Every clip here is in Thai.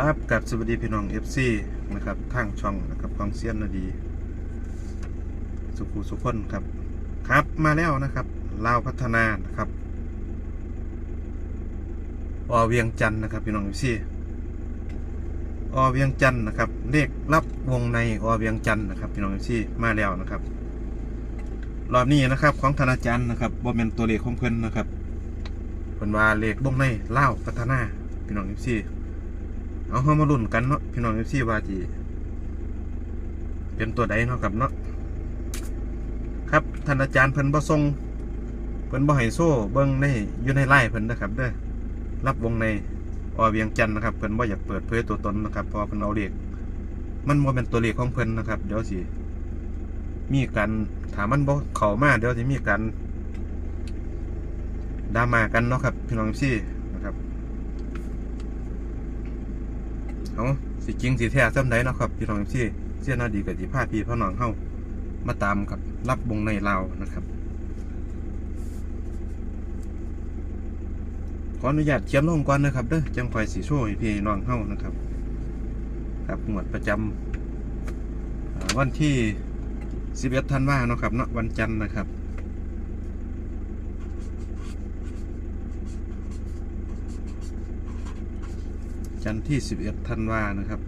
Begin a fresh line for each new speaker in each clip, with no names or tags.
ครับกับสวัสดีพี่น้อง FC นะครับทางช่องนะครับกองเซียนนาดี สุขุสุขคนครับ ครับมาแล้วนะครับลาวพัฒนานะครับอเวียงจันทน์นะครับพี่น้อง FC อเวียงจันทน์นะครับเลขรับวงในอเวียงจันทน์นะครับพี่น้อง FC มาแล้วนะครับรอบนี้นะครับของธนาจารย์นะครับบ่แม่นตัวเลขของเพิ่นนะครับเพิ่นว่าเลขวงในลาวพัฒนาพี่น้อง FC เอาเข้ามาลุ้นกันเนาะพี่น้อง FC ว่าจีเป็นตัวใดเนาะครับเนาะครับท่านอาจารย์เพิ่นบ่ทรงเพิ่นบ่ให้โซ่เบิ่งในอยู่ในไลน์เพิ่นนะครับเด้อรับวงในอเวียงจันนะครับเพิ่นบ่อยากเปิดเผยตัวตนนะครับพราะว่าเพิ่นเอาเลขมันบ่เป็นตัวเลขของเพิ่นนะครับ เดี๋ยวสิมีการถามมันบ่เข้ามาเดี๋ยวสิมีการดราม่ากันเนาะครับพี่น้อง FC นะครับ เอาสิจริงสิแท้จำได้นะครับพี่น้องที่เสี้ยนาดีกับที่พาพี่พ่อน้องเข้ามาตามกับรับวงในลานะครับขออนุญาตเขียนลงก่อนนะครับเด้อจังคอยสีโช่วยพี่น้องเข้านะครับครับหมวดประจำอ่าวันที่ 11ธันวาเนาะครับเนาะวันจันทร์นะครับ จันทร์ที่ 11ธันวานะครับ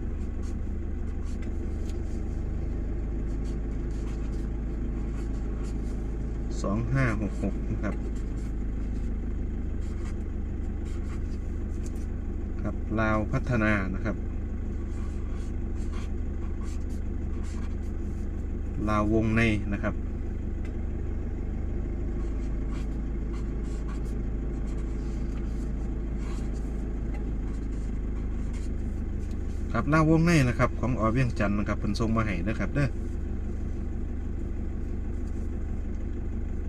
สองห้าหกหกนะครับ ครับลาวพัฒนานะครับ ลาววงในนะครับ ครับลาวงในนะครับ ของอเวียงจันทน์นะครับเพิ่นส่งมาให้นะครับเด้อ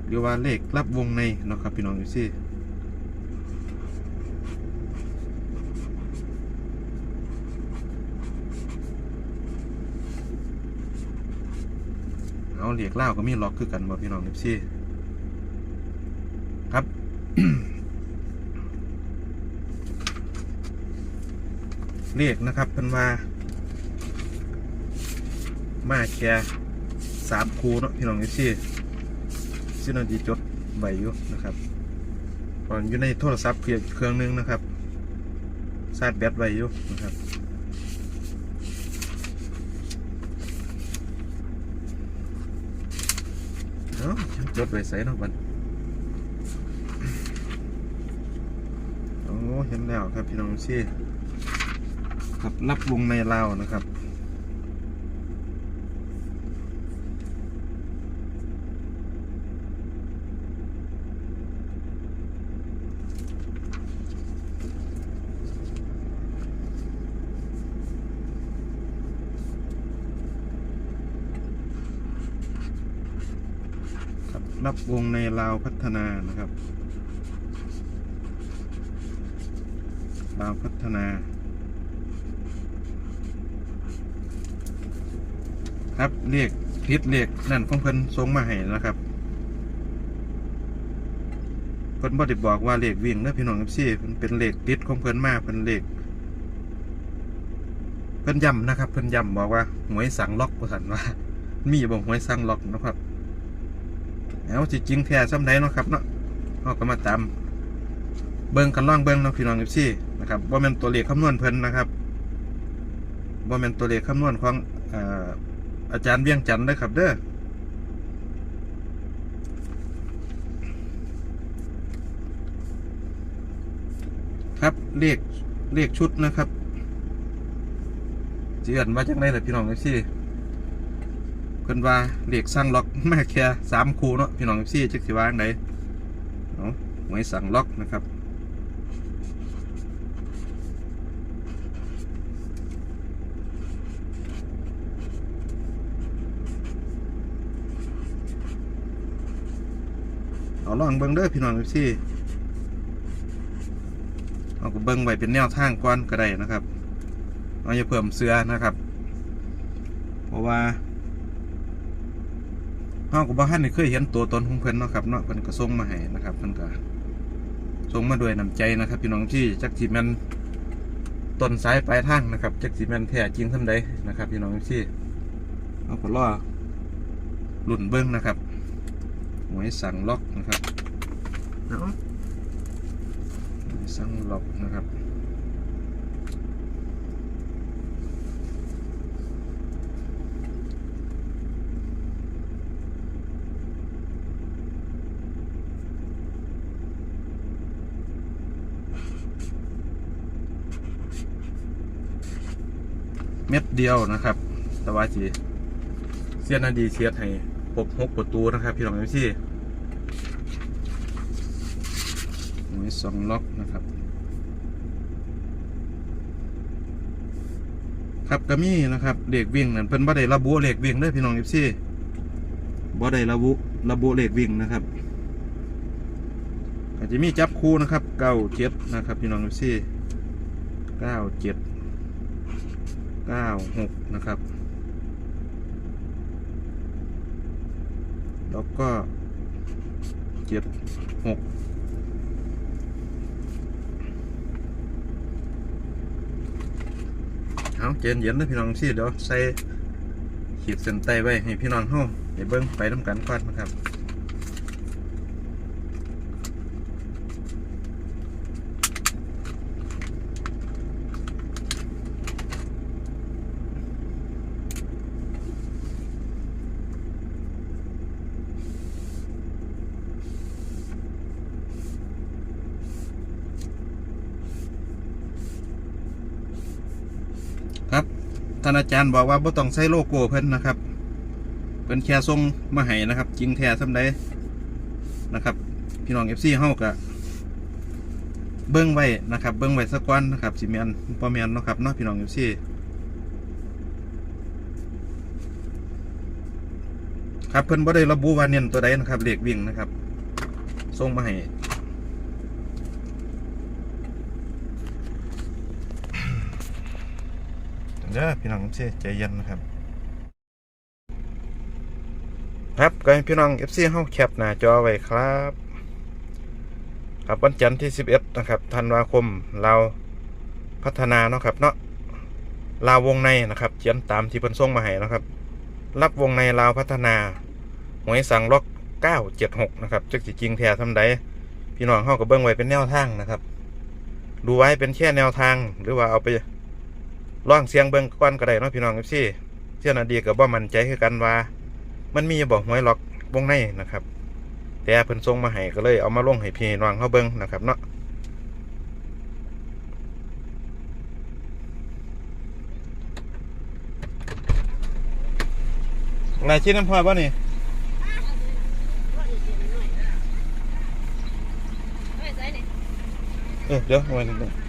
เรียกว่าเลขรับวงในนะครับพี่น้องอยู่ซี่เอาเหลียกเล่าวก็มีล็อกคือกันบ่พี่น้องอยู่ซี่ครับ เลขนะครับเป็นว่า มาแค่สามคูเนาะพี่น้องเอซี่ซึ่งเราจะจดใบอยู่นะครับก่อนอยู่ในโทรศัพท์เพียงเครื่องนึงนะครับซาดแบตไว้อยู่นะครับเนาะจดไว้ใส่เนาะบันโอ้เห็นแล้วครับพี่น้องเอซี่ ครับรับวงในลาวนะครับครับรับวงในลาวพัฒนานะครับ ลาวพัฒนา ครับเรียกพิษเรียกนั่นของเพิ่นส่งมาให้นะครับเพิ่นบ่ได้บอกว่าเลขวิ่งนะพี่น้อง FC เพิ่นเป็นเลขติดของเพิ่นมาเพิ่นเลขเพิ่นย้ำนะครับเพิ่นย้ำบอกว่าหวยสังล็อกว่าซั่นว่า มีบ่หวยสังล็อกนะครับแล้วจริงแท้ซ้ำใดเนาะครับเนาะเฮาก็มาตามเบิ่งกันล่องเบิ่งเนาะพี่น้อง FC นะครับบ่แม่นตัวเลขคำนวณเพิ่นนะครับบ่แม่นตัวเลขคำนวณของ อาจารย์เวียงจันทร์เด้ครับเด้อครับเลขเลขชุดนะครับเจือนว่าจังไรล่ะพี่น้องเอฟซีเพิ่นว่าเลขสั่งล็อกแมาแค่สามคูเนาะพี่น้องเอฟซีจักสิว่าจังไดเนาะหวยสั่งล็อกนะครับ เอาลองเบิ้งเด้อพี่น้องเอฟซีเอาก็เบิ้งไว้เป็นแนวทางก่อนก็ได้นะครับเอาอย่าเพิ่มเสื้อนะครับ เพราะว่าเฮาก็บ่ทันได้เคยเห็นตัวตนของเพิ่นเนาะครับเนาะเพิ่นก็ส่งมาให้นะครับเพิ่นก็ส่งมาด้วยน้ำใจนะครับ พี่น้องที่จักสิแมนต้นสายปลายทางนะครับจักสิแมนแท้จริงทำใดนะครับ พี่น้องที่เอาก็ล่อลุ่นเบิ้งนะครับ หวยสั่งล็อกนะครับเนาะหวยสั่งล็อกนะครับเม็ดเดียวนะครับ แต่ว่าจีเสียนาดีเสียดให้ ครบหกประตูนะครับ พี่น้องเอฟซีหน่วยสองล็อกนะครับ ครับก็มีนะครับเหลขวิ่งนั่นเพิ่นบ่ได้ระบุเหลขวิ่งเด้อพี่น้องเอฟซีบ่ได้ระบุระบุเหลขวิ่งนะครับก็จะมีจับคู่นะครับเก้าเจ็ดนะครับพี่น้องเอฟซีเก้าเจ็ดเก้าหกนะครับ แล้วก็เจ็ดหกเอาเจนเย็นนะพี่น้องสิเดี๋ยวใส่ขีดเส้นใต้ไว้ให้พี่น้องเฮาไปเบิ้งไปน้ำกันก่อนนะครับ ท่านอาจารย์บอกว่าบ่ต้องใส่โลโก้เพิ่นนะครับเพิ่นแค่ส่งมาให้นะครับ จริงแท้สำใดนะครับ พี่น้อง FC เฮาก็เบิ่งไว้นะครับ เบิ่งไว้สักวันนะครับสิแม่นบ่แม่นนะครับเนาะพี่น้อง FC ครับเพิ่นบ่ได้ระบุว่าเน้นตัวใดนะครับเลขวิ่งนะครับส่งมาให้ เด้อพี่น้องเสีใจเย็นนะครับ ครับก็ให้พี่น้อง FC เฮาแคปหน้าจอไว้ครับ ครับวันจันทร์ที่11นะครับธันวาคมเราพัฒนาเนาะครับเนาะลาววงในนะครับเขียนตามที่เพิ่นส่งมาให้นะครับ รับวงในลาวพัฒนาหวยสั่งล็อก976นะครับจักสิจริงแท้ทำใดพี่น้องเฮาก็เบิ่งไว้เป็นแนวทางนะครับ ดูไว้เป็นแค่แนวทางหรือว่าเอาไป ลองเสียงเบิ่งก่อนก็ได้เนาะพี่น้องเอฟซีเชื่อนาดีกับว่ามันใจคือกันว่า มันมีบอกหวยล็อกวงในนะครับ แต่เพิ่นส่งมาให้ก็เลยเอามาลงให้พี่น้องเขาเบิ่งนะครับเนาะลายชิ้นน้ำพอป่นี่
เอ
อเดี๋ยวไว้นิดนึง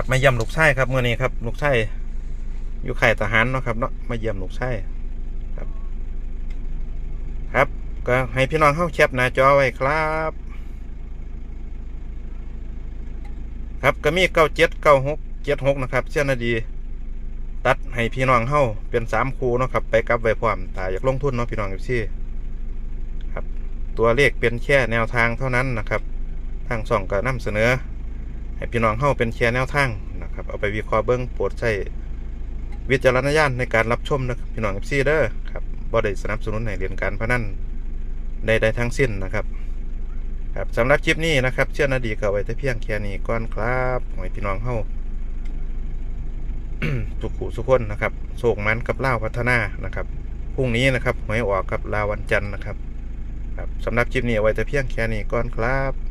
ครับมาเยี่ยมลูกชายครับเมื่อนี้ครับลูกชายอยู่ไข่ทหารเนาะครับเนาะมาเยี่ยมลูกชายครับ ครับ ก็ให้พี่น้องเข้าแคปหน้าจอไว้ครับ ครับก็มีเก้าเจ็ดเก้าหกเจ็ดหกนะครับเช่นนาดีตัดให้พี่น้องเฮาเป็นสามคูเนาะครับ ไปกับไว้พร้อมแต่อยากลงทุนเนาะพี่น้องเอฟซีครับ ตัวเลขเป็นแค่แนวทางเท่านั้นนะครับ ทางส่องก็นำเสนอ ให้พี่น้องเฮาเป็นแค่แนวทางนะครับเอาไปวิเคราะห์เบิ้งโปรดใช้วิจารณญาณในการรับชมนะครับพี่น้องเอฟซีเด้อครับบ่ได้สนับสนุนให้เรียนการพนันใดๆทั้งสิ้นนะครับครับสำหรับคลิปนี้นะครับ เชื่อนาดีก็ไว้แต่เพียงแค่นี้ก่อนครับขอให้พี่น้องเฮาทุขู่ทุกคนนะครับโศกมันกับเล่าพัฒนานะครับพรุ่งนี้นะครับหวยออกกับลาวันจันทร์นะครับ ครับสำหรับคลิปนี้เอาไว้แต่เพียงแค่นี้ก่อนครับ